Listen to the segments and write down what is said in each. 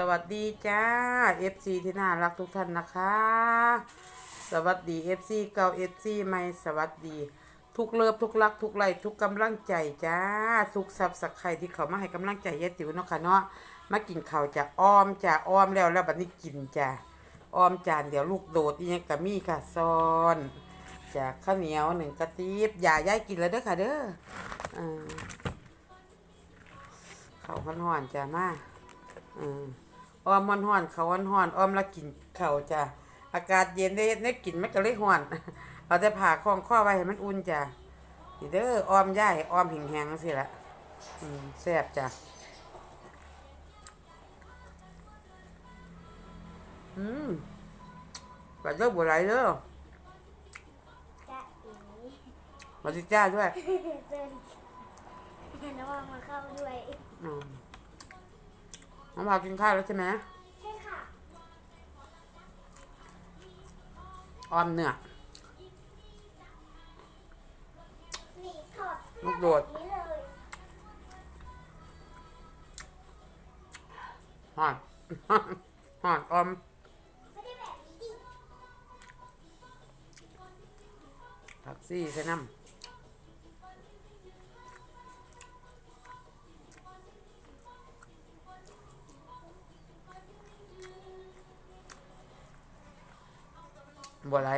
สวัสดีจ้า FC ที่น่ารักทุกท่านนะคะ สวัสดี FC เก่า FC ใหม่สวัสดี ทุกเลิฟทุกรัก ทุกไลทุกกำลังใจจ้า ทุกซับสักใครที่เขามาให้กำลังใจยายติ๋วเนาะค่ะเนาะมากินข้าวจะอ้อมจะอ้อมแล้วแล้วบัดนี้กินจ้าอ้อมจานเดี๋ยวลูกโดดอีกกะมีค่ะซอนจากข้าวเหนียวหนึ่งกระติบอย่าย้ายกินแล้วเด้อค่ะเด้ออ่าข้าวห่อนๆจ้ามาอืม อ้อมมันฮ้อนเขาวมันฮ้อนอ้อมแล้วกินข้าวจ้ะอากาศเย็นได้ได้กินมันก็เลยฮ้อนเอาแต่ผ่าคล้องข้อไว้ให้มันอุ่นจ้ะนี่เด้ออ้อมย่ายอ้อมแห้งๆสิละอืมแซ่บจ้ะอืมปลาเด้อบัวไหลเด้อจ้าอีมาจิจ้าด้วยเดินเห็นว่ามาเข้าด้วยอืม น้องพากินข้าวแล้วใช่ไหมใช่ค่ะออมเนื้อนี่ถอดเสื้ลูกโดดแบบนี้เลยฮ้อนฮ้อนออมผักซี่ใส่น้ำ บัวไหล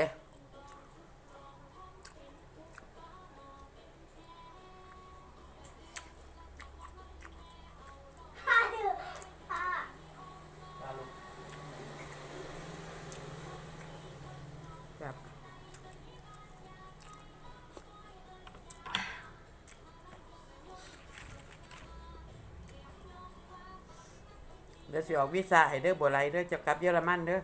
ค่ะดื้อะแบบเดี๋ยวสิออกวีซ่าให้เด้อบัวไหลเด้อจะกลับเยอรมันเด้อ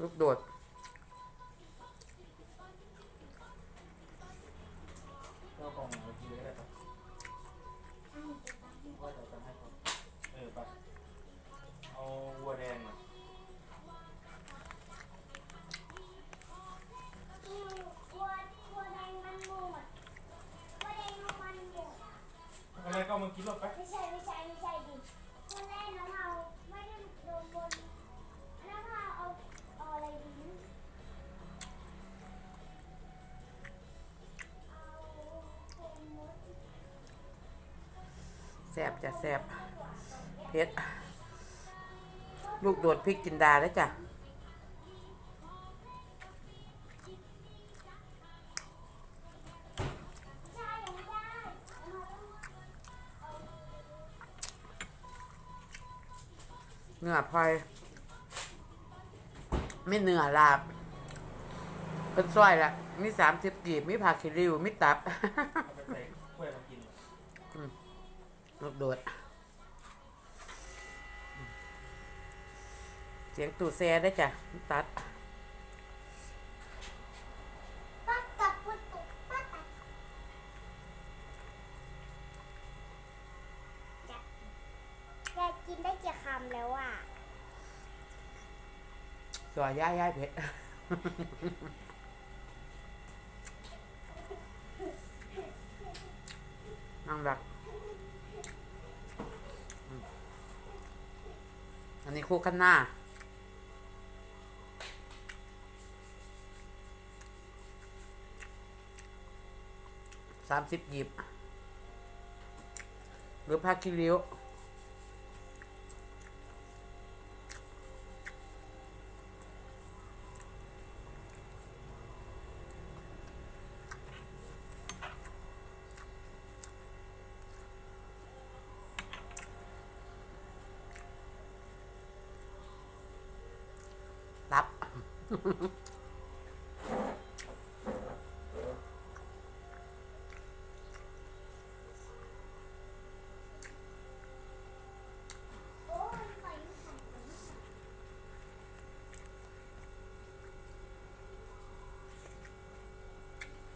ลูกโดด แซ่บจะแซ่บเผ็ดลูกโดดพริกจินดาแล้วจ้ะเนื้อพลอยไม่เนื้อลาบเป็นซอยละมีสามสิบกีบมีผักขี้ริ้วมีตับ ลูกโดด เสียงตู่แซ่ได้จ้ะ ตัดปักกับปุตตุปักกับจะแกกินได้กี่คำแล้วอะซอยย่ายย่ายเผ็ด นั่งรักอืม อันนี้คู่ขั้นหน้า สามสิบหยิบ หรือผ้าคิริ้ว รับ โอ้ยไฟไข่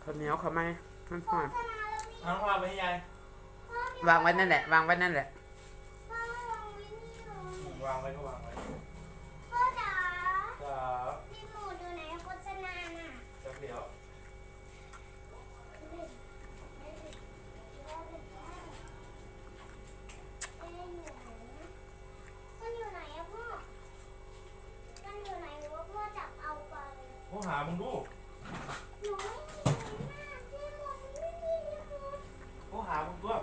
ข้าวเหนียวเขาไหมมันหอมโฆษณาแล้วนี่เอาน้องพาไปให้ยายพ่อมีวางไว้นั่นแหละ วางไว้นั่นแหละพ่อวางไว้นี่เลยวางไว้ก็วางไว้พ่อจ๋า จะรีโมทอยู่ไหนโฆษณาน่ะจะเดี๋ยวมันอยู่ไหนอะพ่อมันอยู่ไหนว่าพ่อจับเอาไปโทรหามึงดูหนูไม่มีหน้ารีโมทมันไม่มีรีโมทโทรหามึงตัว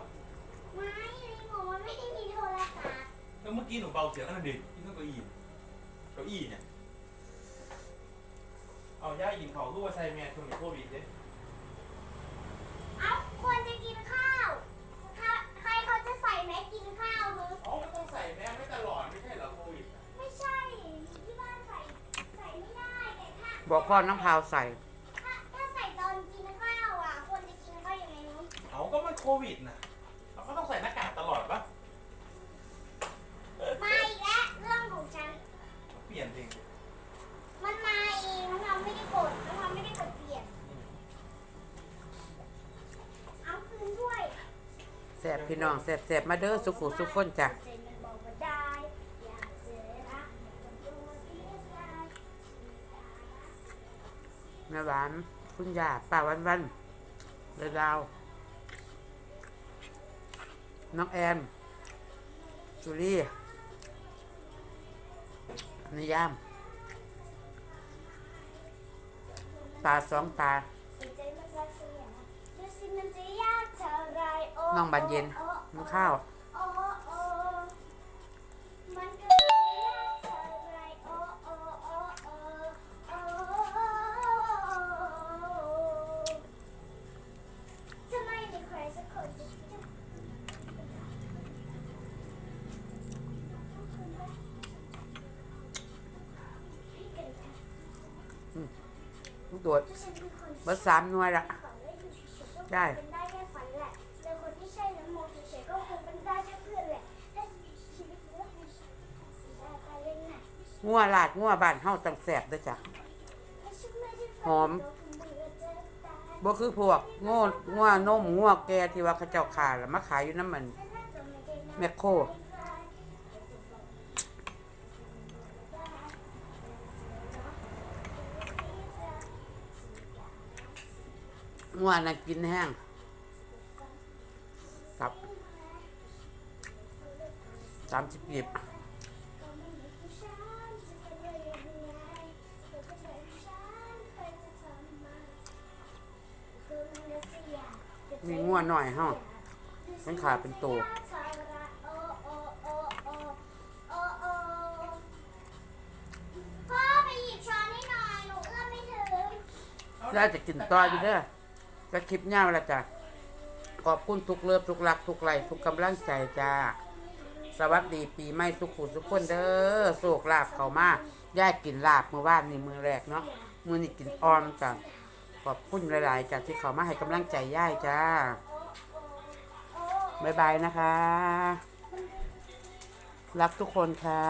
ไม่รีโมทมันไม่มีโทรศัพท์แล้วเมื่อกี้หนูเบาเสียงอันนั้นดิที่ต้องเก้าอี้เก้าอี้เนี่ย เอาย่ายิงเขาลูกว่าใส่แมสช่วงนี้โควิดเด้เอ้าควรจะกินข้าวถ้าใครเขาจะใส่แมสกินข้าวมึงเอาไม่ต้องใส่แมสไม่ตลอดไม่ใช่เหรอโควิดอะไม่ใช่ ที่บ้านใส่ใส่ไม่ได้แต่ถ้าบอกพ่อน้องพาวใส่ ถ้าถ้าใส่ตอนกินข้าวอะควรจะกินข้าวยังไงนู้นเอาก็มันโควิดนะเราก็ต้องใส่หน้ากากตลอดปะมาอีกแล้วเรื่องของฉัน เปลี่ยนเอง มันมาเองน้องทำไม่ได้กดน้องทำไม่ได้กดเปลี่ยน เอาคืนด้วย แสบ พี่น้องแสบแสบมาเด้อสุขุสุขคนจ้ะใจมันบอกว่าได้อยากเจอรักอยากจะดูเสียใจแม่หวาน คุณยาป้าวันวันเลยดาว น้องแอนจุลี่นิยาม ตาสองตา น้องบานเย็นโอ้น้องข้าวโอ้โอ้มันก็จะยากเท่ามวันจะจะลูกโดดเบอร์สามหน่วยละได้ งัวลาดงัวบ้านเฮาตังแสบด้อจ้ะหอมก็คงเบื่อจะตายบ่คือพวกโง่งัวนมงัวแกที่ว่าเขาเจ้าขายแล้วมาขายอยู่น้ำมันแม่ได้นะแมคโครงัวน่ะกินแห้งครับสามสิบหยิบ มีงัวหน่อยเฮามันขาเป็นตัวพ่อไปหยิบช้อนให้หน่อยหนูเอื้อมไม่ถึงได้จะกินต่ออยู่เด้อก็คลิปยาวแล้วจ้ะขอบคุณทุกเลิฟทุกรัก ทุกไหลทุกกำลังใจจ้า สวัสดีปีใหม่สุขุทุกคนเด้อโศกลาบเขามาย่ายกินลาบเมื่อวานนี่มือแรกเนาะมือนี่กินออมจ้ะ ขอบคุณหลาย ๆ จากที่เขามาให้กำลังใจย่ายจ้าบ๊ายบายนะคะ รักทุกคนค่ะ